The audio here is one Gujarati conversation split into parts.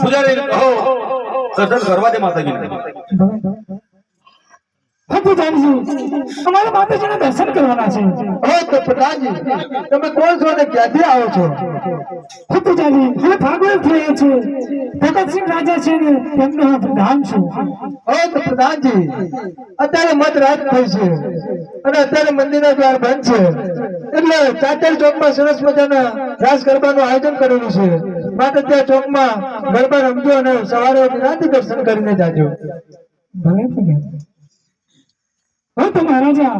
પૂજારી હો દર્શન કરવા દે માતાજીને. હતું માતાજીના દર્શન કરવાના છે. હો તો પ્રધાનજી તમે કોણ છો અને ક્યાંથી આવો છો? હતું જાનજી હવે ભાગવત થયા છે. ભગતસિંહ રાજા છે ને તેમનો હું પ્રધાન છું. હો તો પ્રધાનજી અત્યારે મત રાત થઈ છે. અને અત્યારે મંદિરના દ્વાર બંધ છે. એટલે ચાતર ચોકમાં સરસ મજાના રાસ ગરબાનું આયોજન કરેલું છે. ચોક ચોકમાં ગરબા રમજો અને સવારે રાતે દર્શન કરીને જાજો. ભલે ભલે. હવે તો મહારાજા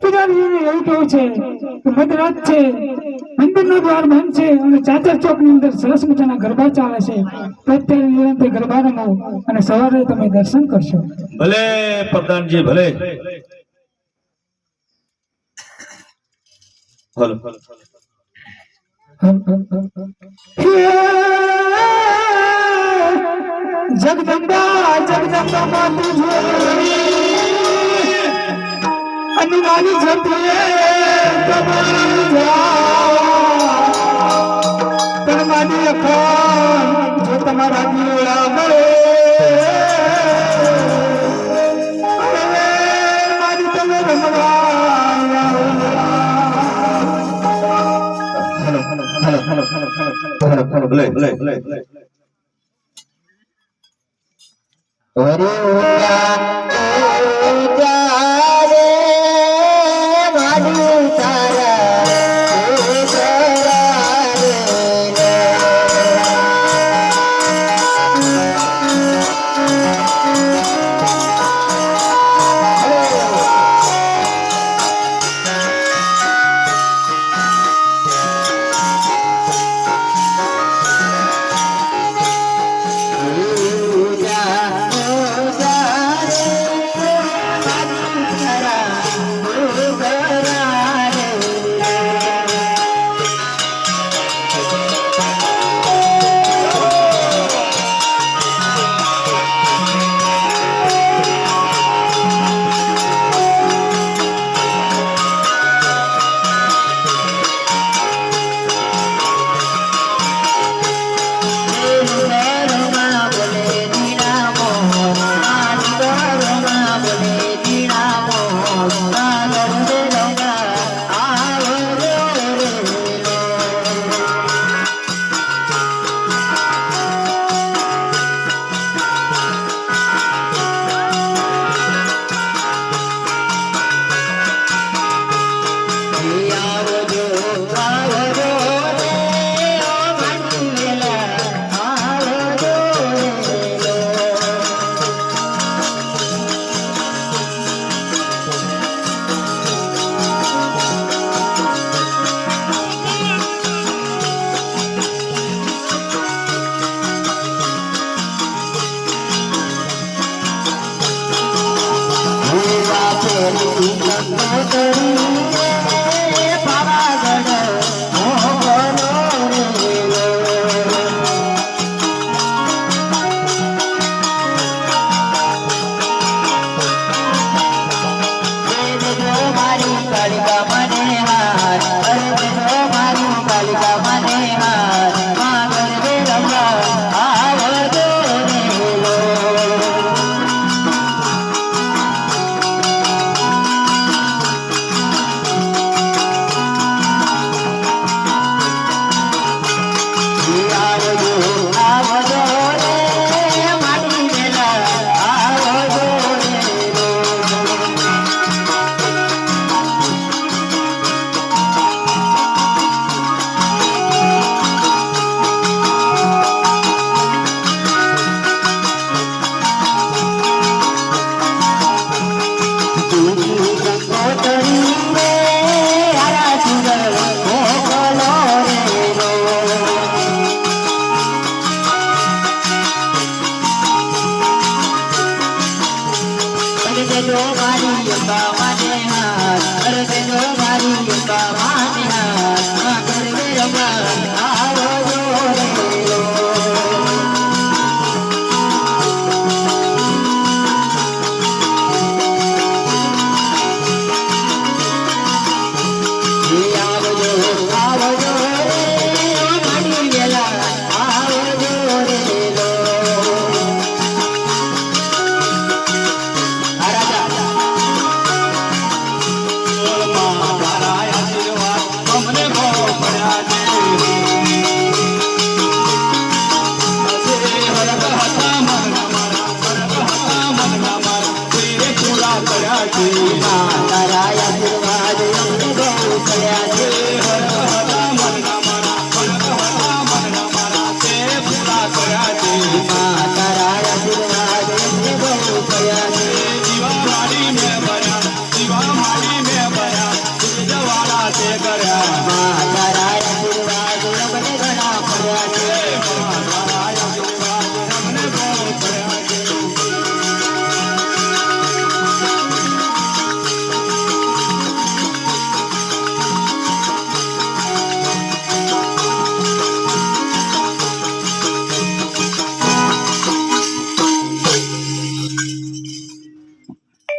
પૂજારીને એવું કેવું છે કે મધરાત છે મંદિરનો દ્વાર બંધ છે અને ચાચર ચોકની અંદર સરસ મજાના ગરબા ચાલે છે. તો અત્યારે નિરંતર ગરબા રમો અને સવારે તમે દર્શન કરશો. ભલે પ્રધાનજી ભલે. હલો જગદંબા જગદંબા માતું તમારી તનમાની Oh. મારી અંબા માને હાથ અરે મારી અંબા માને હાથ ગરબે રમવા बड़ा जीवा तराया